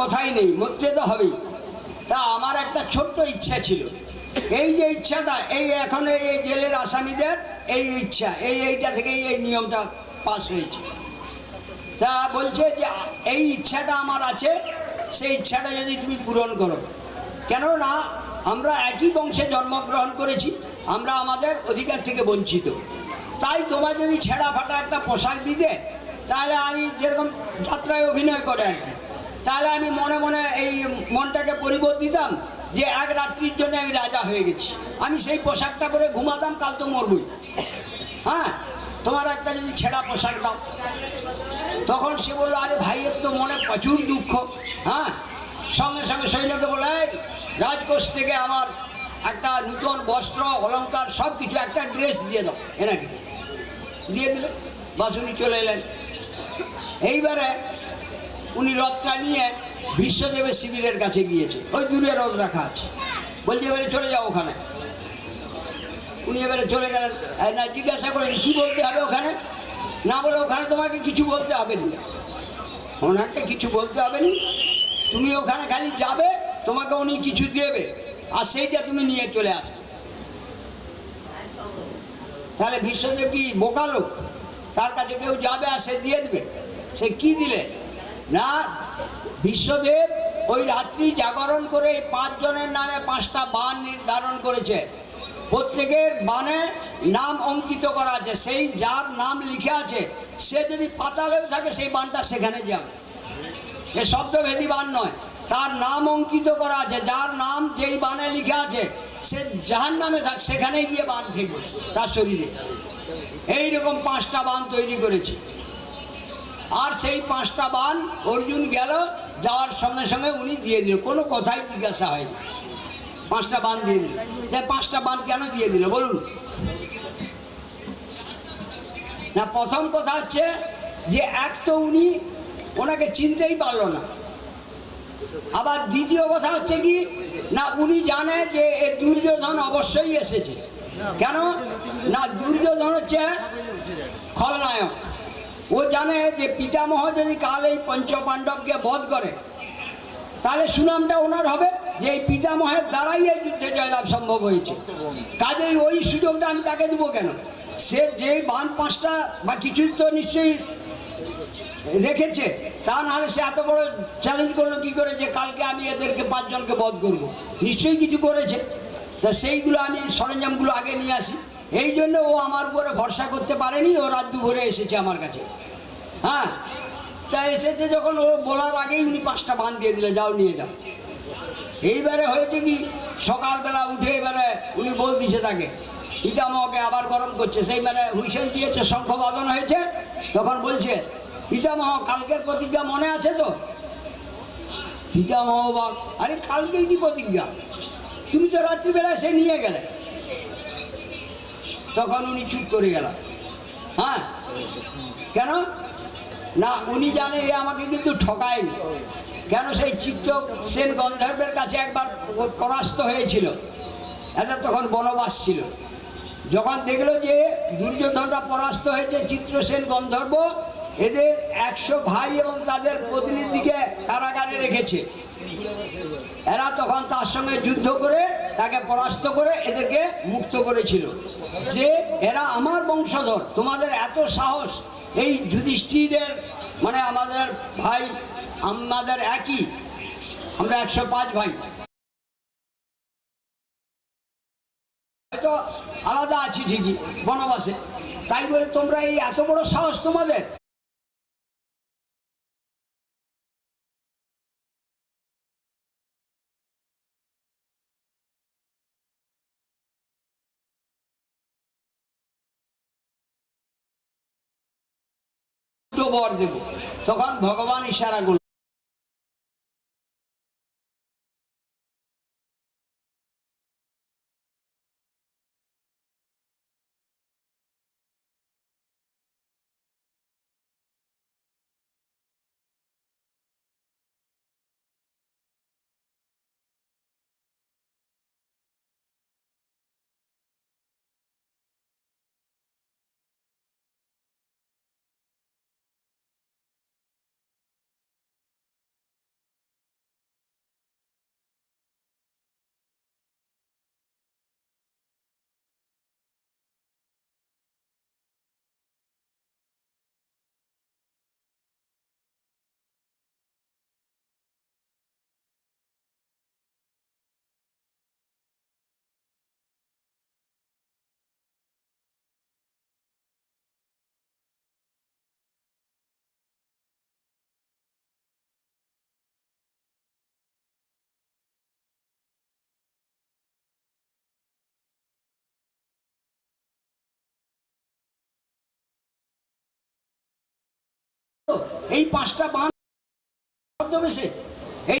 কথাই নেই মরতে তো হবেই। তা আমার একটা ছোট্ট ইচ্ছা ছিল। এই যে ইচ্ছাটা, এই এখন এই জেলের আসামিদের এই ইচ্ছা, এই এইটা থেকেই এই নিয়মটা পাস হয়েছে। তা বলছে যে, এই ইচ্ছাটা আমার আছে, সেই ইচ্ছাটা যদি তুমি পূরণ করো। কেননা, আমরা একই বংশে জন্মগ্রহণ করেছি, আমরা আমাদের অধিকার থেকে বঞ্চিত। তাই তোমার যদি ছেঁড়া ফাটা একটা পোশাক দিতে, তাহলে আমি যেরকম যাত্রায় অভিনয় করে আর কি। তাহলে আমি মনে মনে এই মনটাকে পরিবর্তিত দিতাম যে এক রাত্রির জন্য আমি রাজা হয়ে গেছি। আমি সেই পোশাকটা পরে ঘুমাতাম, কাল তো মরবই। হ্যাঁ? তোমার একটা যদি ছেঁড়া পোশাক দাও। তখন সে বলল, আরে ভাইয়ের তো মনে প্রচুর দুঃখ। হ্যাঁ? সঙ্গে সঙ্গে সৈন্যকে বলে রাজকোষ থেকে আমার একটা নূতন বস্ত্র অলঙ্কার সব কিছু একটা ড্রেস দিয়ে দাও এনাকে। দিয়ে দিল। বাসুনি চলে এলেন। এইবারে উনি রথটা নিয়ে বিশ্বদেবের শিবিরের কাছে গিয়েছে। ওই দূরে রথ রাখা আছে। বলছে, এবারে চলে যাও ওখানে। উনি এবারে চলে গেলেন। না, জিজ্ঞাসা করলেন, কি বলতে হবে ওখানে? না বলে ওখানে তোমাকে কিছু বলতে হবে না। ওনাকে কিছু বলতে হবে না? তুমি ওখানে খালি যাবে, তোমাকে উনি কিছু দেবে, আর সেইটা তুমি নিয়ে চলে আসবে। তাহলে বিশ্বদেব কি বোকা লোক? তার কাছে কেউ যাবে আর সে দিয়ে দেবে? সে কি দিলে? না বিশ্বদেব ওই রাত্রি জাগরণ করে পাঁচজনের নামে পাঁচটা বান নির্ধারণ করেছে। প্রত্যেকের বানে নাম অঙ্কিত করা আছে। সেই যার নাম লিখে আছে, সে যদি পাতালেও থাকে, সেই বানটা সেখানে যাবে। এ শব্দভেদী বান নয়, তার নাম অঙ্কিত করা আছে। যার নাম যেই বানে লিখে আছে, সে যাহার নামে থাক সেখানে গিয়ে বান ঠেকবে তার শরীরে। এইরকম পাঁচটা বান তৈরি করেছে। আর সেই পাঁচটা বান অর্জুন গেল, যাওয়ার সঙ্গে সঙ্গে উনি দিয়ে দিল। কোনো কথাই জিজ্ঞাসা হয়নি। পাঁচটা বান দিয়ে দিল। সে পাঁচটা বান কেন দিয়ে দিল বলুন? না, প্রথম কথা হচ্ছে যে এক তো উনি ওনাকে চিনতেই পারল না। আবার দ্বিতীয় কথা হচ্ছে কি, না, উনি জানে যে এ দুর্যোধন অবশ্যই এসেছে। কেন? না, দুর্যোধন হচ্ছে খলনায়ক। ও জানে যে পিতামহ যদি কাল এই পঞ্চপাণ্ডবকে বধ করে, তাহলে সুনামটা ওনার হবে যে এই পিতামহের দ্বারাই এই যুদ্ধে জয়লাভ সম্ভব হয়েছে। কাজেই ওই সুযোগটা আমি তাকে দেবো কেন? সে যেই বান পাঁচটা বা কিছু তো নিশ্চয়ই রেখেছে, তা নাহলে সে এত বড় চ্যালেঞ্জ করল কি করে যে কালকে আমি এদেরকে পাঁচজনকে বধ করব? নিশ্চয়ই কিছু করেছে। তা সেইগুলো আমি সরঞ্জামগুলো আগে নিয়ে আসি। এই জন্য ও আমার উপরে ভরসা করতে পারেনি, ও রাজ্য ভরে এসেছে আমার কাছে। হ্যাঁ? তা এসেছে যখন ও বলার আগেই উনি পাঁচটা বান দিয়ে দিলে যাও নিয়ে যাও। এইবারে হয়েছে কি, সকালবেলা উঠে এবারে উনি বল দিছে তাকে পিতামহকে আবার গরম করছে। সেইবারে হুইসেল দিয়েছে শঙ্খ বাদন হয়েছে, তখন বলছে, পিতামহ, কালকের প্রতিজ্ঞা মনে আছে তো? পিতামহ বা আরে, কালকের কি প্রতিজ্ঞা? তুমি তো রাত্রিবেলা সে নিয়ে গেলে। তখন উনি চুপ করে গেল হ্যাঁ? কেন? না, উনি জানে এ আমাকে কিন্তু ঠকায়নি। কেন সেই চিত্র সেন গন্ধর্বের কাছে একবার পরাস্ত হয়েছিল? এদের তখন বনবাস ছিল। যখন দেখল যে দুর্যোধনরা পরাস্ত হয়েছে চিত্রসেন গন্ধর্ব, এদের একশো ভাই এবং তাদের প্রতিনিধিকে কারাগারে রেখেছে। এরা তখন তার সঙ্গে যুদ্ধ করে তাকে পরাস্ত করে এদেরকে মুক্ত করেছিল। যে এরা আমার বংশধর, তোমাদের এত সাহস, এই যুধিষ্ঠিরের মানে আমাদের ভাই, আমাদের একই, আমরা একশো পাঁচ ভাই। হয়তো আলাদা আছি ঠিকই, বনবাসে। তাই বলে তোমরা এই এত বড় সাহস তোমাদের? বর দেব। তখন ভগবান ইশারা করল এই পাঁচটা ছদ্মবেশে